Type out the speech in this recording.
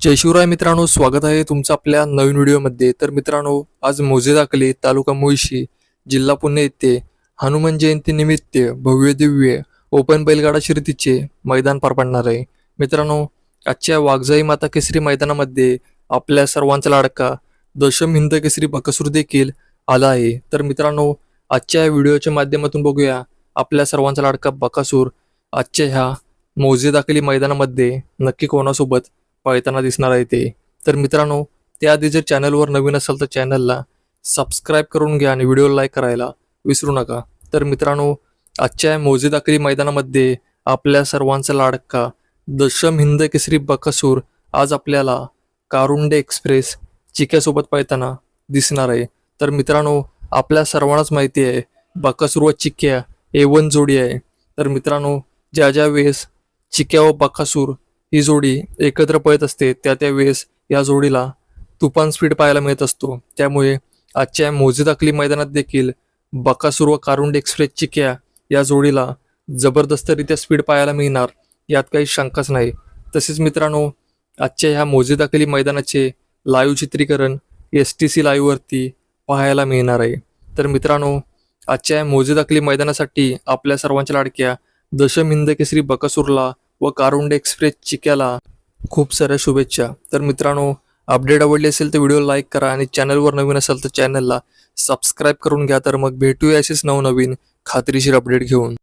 जय शिवराय मित्रांनो स्वागत आहे तुमचं आपल्या नवीन व्हिडिओमध्ये. तर मित्रांनो आज मोजे दाखले तालुका मुळशी जिल्हा पुणे येथे हनुमान जयंती निमित्त भव्य दिव्य ओपन बैलगाडा शर्यतीचे मैदान पार पडणार आहे. मित्रांनो आजच्या वाघजाई माता केसरी मैदानामध्ये आपल्या सर्वांचा लाडका दशम हिंद केसरी बकसूर देखील आला आहे. तर मित्रांनो आजच्या या व्हिडिओच्या माध्यमातून बघूया आपल्या सर्वांचा लाडका बकासूर आजच्या ह्या मोजे दाखली मैदानामध्ये नक्की कोणासोबत पळताना दिसणार आहे ते. तर मित्रांनो त्याआधी जर चॅनलवर नवीन असाल तर चॅनलला सबस्क्राईब करून घ्या आणि व्हिडिओ लाईक करायला विसरू नका. तर मित्रांनो आजच्या मोजे दाखली मैदानामध्ये आपल्या सर्वांचा लाडका दशम हिंद केसरी बकासूर आज आपल्याला कारुंडे एक्सप्रेस चिक्यासोबत पळताना दिसणार आहे. तर मित्रांनो आपल्या सर्वांनाच माहिती आहे बकासूर व चिक्या ए वन जोडी आहे. तर मित्रांनो ज्या ज्या वेळेस चिक्या व बकासूर ही जोडी एकत्र पळत असते त्या त्या वेळेस या जोडीला तुफान स्पीड पाहायला मिळत असतो. त्यामुळे आजच्या मोजेदाखली मैदानात देखील बकासूर व कारुंड एक्सप्रेस चिक्या या जोडीला जबरदस्तरित्या स्पीड पाहायला मिळणार यात काही शंकाच नाही. तसेच मित्रांनो आजच्या ह्या मोजेदाखली मैदानाचे लाईव्ह चित्रीकरण एस टी सी लाईव्हवरती पाहायला मिळणार आहे. तर मित्रांनो आजच्या या मैदानासाठी आपल्या सर्वांच्या लाडक्या दशम हिंद केसरी बकासूरला व कारुंड एक्सप्रेस चिक्याला खूप साऱ्या शुभेच्छा. तर मित्रांनो अपडेट आवडली असेल तर व्हिडिओ लाईक करा आणि चॅनलवर नवीन असेल तर चॅनलला सबस्क्राईब करून घ्या. तर मग भेटूया असेच नवनवीन खात्रीशीर अपडेट घेऊन.